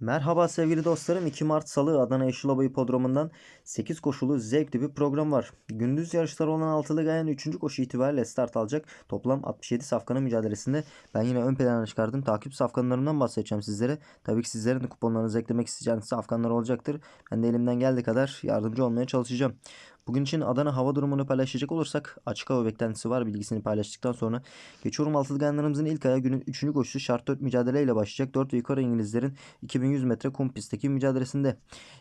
Merhaba sevgili dostlarım. 2 Mart Salı Adana Yeşilova Hipodromu'ndan 8 koşulu zevkli bir program var. Gündüz yarışları olan altılı gayen 3. koşu itibariyle start alacak. Toplam 67 safkanın mücadelesinde ben yine ön plana çıkardım. Takip safkanlarımdan bahsedeceğim sizlere. Tabii ki sizlerin de kuponlarınızı eklemek isteyeceğiniz safkanlar olacaktır. Ben de elimden geldiği kadar yardımcı olmaya çalışacağım. Bugün için Adana hava durumunu paylaşacak olursak açık hava beklentisi var bilgisini paylaştıktan sonra geçiyorum altılı gayenlerimizin ilk ayağı günün 3. koşusu şart 4 mücadeleyle başlayacak. 4 ve yukarı İngilizlerin 2100 metre kum pistteki mücadelesinde.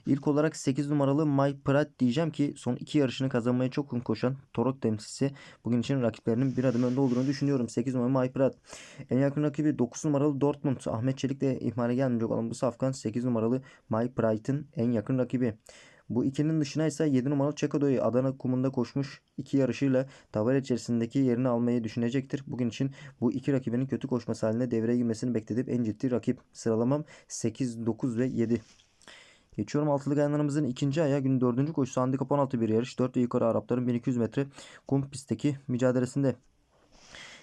İlk olarak 8 numaralı My Pride diyeceğim ki son iki yarışını kazanmaya çok uygun koşan Torok temsilcisi bugün için rakiplerinin bir adım önde olduğunu düşünüyorum. 8 numaralı My Pride. En yakın rakibi 9 numaralı Dortmund. Ahmet Çelik de ihmale gelmeyecek olan bu safkan 8 numaralı My Pride'ın en yakın rakibi. Bu ikinin dışına ise 7 numaralı Çekado'yu Adana kumunda koşmuş iki yarışıyla tabela içerisindeki yerini almayı düşünecektir. Bugün için bu iki rakibinin kötü koşması haline devreye girmesini beklediğim en ciddi rakip. Sıralamam 8, 9 ve 7. Geçiyorum altılı gayanlarımızın ikinci ayağı günün dördüncü koşusu handikap 16 bir yarış. 4 ve yukarı Arapların 1200 metre kum pistteki mücadelesinde.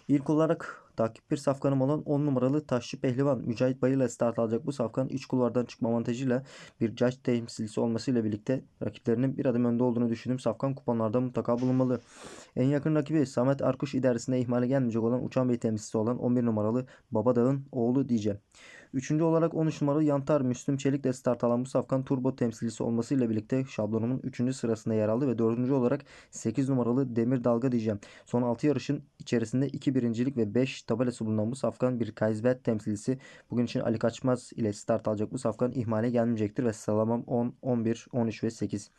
İlk olarak takip bir safkanım olan 10 numaralı Taşçı Pehlivan Mücahit Bayı ile start alacak bu safkan iç kulvardan çıkma avantajıyla bir judge temsilcisi olmasıyla birlikte rakiplerinin bir adım önde olduğunu düşündüğüm safkan kuponlarda mutlaka bulunmalı. En yakın rakibi Samet Arkuş idaresinde ihmale gelmeyecek olan Uçan Bey temsilcisi olan 11 numaralı Babadağ'ın oğlu diyeceğim. Üçüncü olarak 13 numaralı Yantar Müslüm Çelik de start alan bu safkan turbo temsilcisi olmasıyla birlikte şablonumun 3. sırasında yer aldı ve 4. olarak 8 numaralı Demir Dalga diyeceğim. Son 6 yarışın içerisinde 2 birincilik ve 5 tabelası bulunan bu safkan bir Kaysbet temsilcisi. Bugün için Ali Kaçmaz ile start alacak bu safkan ihmale gelmeyecektir ve sıralamam 10, 11, 13 ve 8.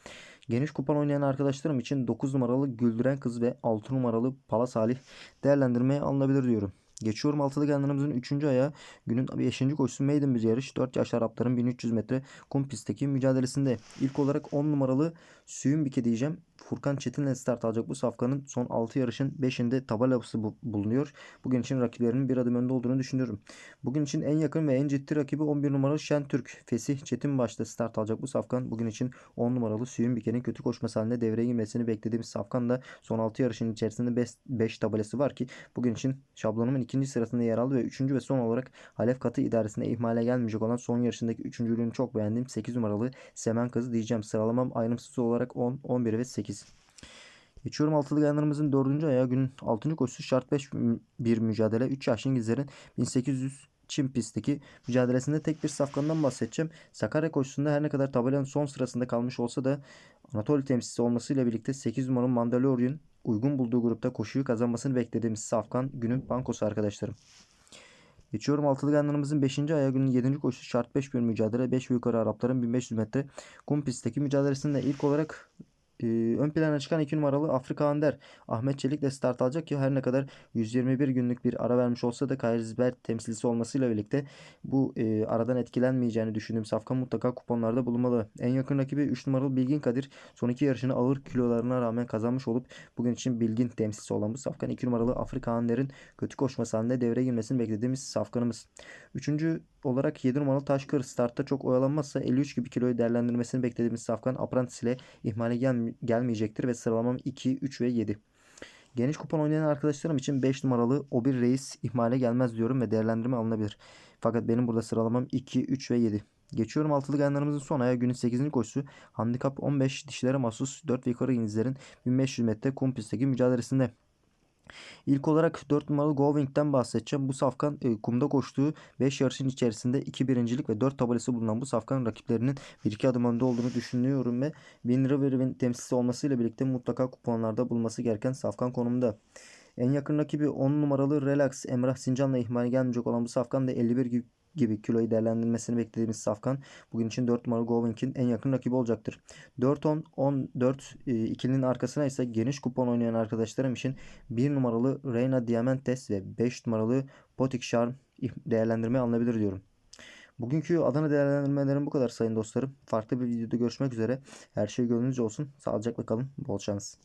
Geniş kupan oynayan arkadaşlarım için 9 numaralı Güldüren Kız ve 6 numaralı Pala Salih değerlendirmeye alınabilir diyorum. Geçiyorum altılı genlerimizin 3. ayağı günün 5. koşusu maiden bir yarış. 4 yaşlı Arapların 1300 metre kum pistteki mücadelesinde. İlk olarak 10 numaralı Süyün Bike diyeceğim. Furkan Çetin'le start alacak bu safkanın son 6 yarışın 5'inde tabelası bu- bulunuyor. Bugün için rakiplerinin bir adım önde olduğunu düşünüyorum. Bugün için en yakın ve en ciddi rakibi 11 numaralı Şentürk. Fesih Çetin başta start alacak bu safkan. Bugün için 10 numaralı Süyün Bike'nin kötü koşması halinde devreye girmesini beklediğimiz safkan da son 6 yarışın içerisinde 5 tabelası var ki bugün için şablonumun ikinci sırasında yer aldı ve üçüncü ve son olarak Halef Katı idaresinde ihmale gelmeyecek olan son yarışındaki üçüncülüğünü çok beğendiğim 8 numaralı Semen Kızı diyeceğim. Sıralamam ayrımsız olarak 10, 11 ve 8. Geçiyorum altılı gayanlarımızın dördüncü ayağı günün 6. koşusu şart 5 bir mücadele. 3 yaş İngilizlerin 1800 Çin pistteki mücadelesinde tek bir safkandan bahsedeceğim. Sakarya koşusunda her ne kadar tabelanın son sırasında kalmış olsa da Anadolu temsilcisi olmasıyla birlikte 8 numaralı Mandalorian uygun bulduğu grupta koşuyu kazanmasını beklediğimiz safkan günün bankosu arkadaşlarım. Geçiyorum altılı ganlarımızın 5. ayağı günün 7. koşusu şart 5 bir mücadele. 5 ve yukarı Arapların 1500 metre kum pistteki mücadelesinde ilk olarak e, ön plana çıkan 2 numaralı Afrika Ander Ahmet Çelik de start alacak ki her ne kadar 121 günlük bir ara vermiş olsa da Kaisersberg temsilcisi olmasıyla birlikte bu e, aradan etkilenmeyeceğini düşündüğüm safkan mutlaka kuponlarda bulunmalı. En yakın rakibi 3 numaralı Bilgin Kadir son iki yarışını ağır kilolarına rağmen kazanmış olup bugün için Bilgin temsilcisi olan bu safkan 2 numaralı Afrika Ander'in kötü koşması halinde devreye girmesini beklediğimiz safkanımız. Üçüncü olarak 7 numaralı Taşkır startta çok oyalanmazsa 53 gibi kiloyu değerlendirmesini beklediğimiz safkan Apprentice ile ihmale gel gelmeyecektir ve sıralamam 2, 3 ve 7. Geniş kupon oynayan arkadaşlarım için 5 numaralı o bir reis ihmale gelmez diyorum ve değerlendirme alınabilir. Fakat benim burada sıralamam 2, 3 ve 7. Geçiyorum altılı ganlarımızın son ayağı günün 8. koşusu. Handikap 15 dişlere mahsus 4 ve yukarı İngilizlerin 1500 metre kum pistteki mücadelesinde. İlk olarak 4 numaralı Goving'den bahsedeceğim. Bu safkan e, kumda koştuğu 5 yarışın içerisinde 2 birincilik ve 4 tabelası bulunan bu safkan rakiplerinin 1-2 adım önde olduğunu düşünüyorum ve Win River'in temsilcisi olmasıyla birlikte mutlaka kuponlarda bulması gereken safkan konumunda. En yakın rakibi 10 numaralı Relax Emrah Sincan'la ihmale gelmeyecek olan bu safkan da 51 gibi gibi kiloyu değerlendirmesini beklediğimiz Safkan bugün için 4 numaralı Govink'in en yakın rakibi olacaktır. 4-10 14 e, ikilinin arkasına ise geniş kupon oynayan arkadaşlarım için 1 numaralı Reina Diamantes ve 5 numaralı Potik Charm değerlendirmeye alınabilir diyorum. Bugünkü Adana değerlendirmelerim bu kadar sayın dostlarım. Farklı bir videoda görüşmek üzere. Her şey gönlünüzce olsun. Sağlıcakla kalın. Bol şans.